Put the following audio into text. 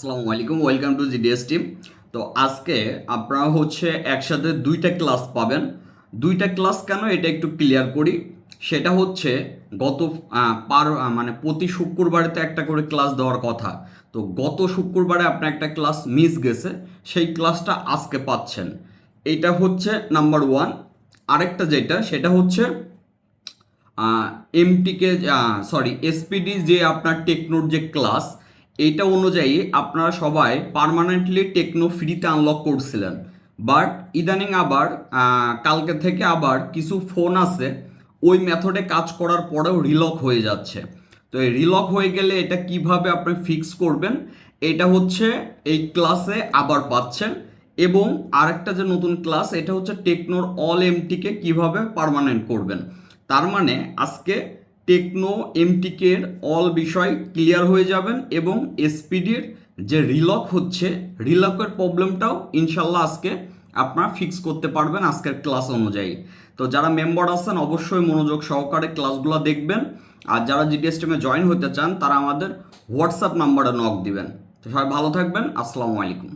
আসসালামু আলাইকুম welcome to GDS team তো আজকে আপনারা হচ্ছে একসাথে দুইটা ক্লাস পাবেন। দুইটা ক্লাস কেন এটা একটু ক্লিয়ার করি? সেটা হচ্ছে গত পার মানে প্রতি শুক্রবারে তো একটা করে ক্লাস দেওয়ার কথা। তো গত শুক্রবারে আপনার একটা ক্লাস মিস গেছে, সেই ক্লাসটা আজকে পাচ্ছেন। এটা হচ্ছে নাম্বার ওয়ান আরেকটা যেটা, সেটা হচ্ছে এমটিকে সরি এসপিডি যে আপনার টেকনোর যে ক্লাস এইটা অনুযায়ী আপনারা সবাই পার্মানেন্টলি টেকনো ফ্রিতে আনলক করছিলেন। বাট ইদানিং আবার কালকে থেকে আবার কিছু ফোন আছে, ওই মেথডে কাজ করার পরেও রিলক হয়ে যাচ্ছে। তো এই রিলক হয়ে গেলে এটা কীভাবে আপনি ফিক্স করবেন, এটা হচ্ছে এই ক্লাসে আবার পাচ্ছেন। এবং আরেকটা যে নতুন ক্লাস এটা হচ্ছে টেকনোর অল এমটিকে কীভাবে পার্মানেন্ট করবেন। তার মানে আজকে টেকনো এমটিকের অল বিষয় ক্লিয়ার হয়ে যাবেন এবং এসপিডির যে রিলক হচ্ছে, রিলকের প্রবলেমটাও ইনশাল্লাহ আজকে আপনারা ফিক্স করতে পারবেন আজকের ক্লাস অনুযায়ী। তো যারা মেম্বার আছেন, অবশ্যই মনোযোগ সহকারে ক্লাসগুলো দেখবেন। আর যারা জিডিএস টিমে জয়েন হতে চান, তারা আমাদের হোয়াটসঅ্যাপ নাম্বারে নক দিবেন। তো সবাই ভালো থাকবেন। আসসালামু আলাইকুম।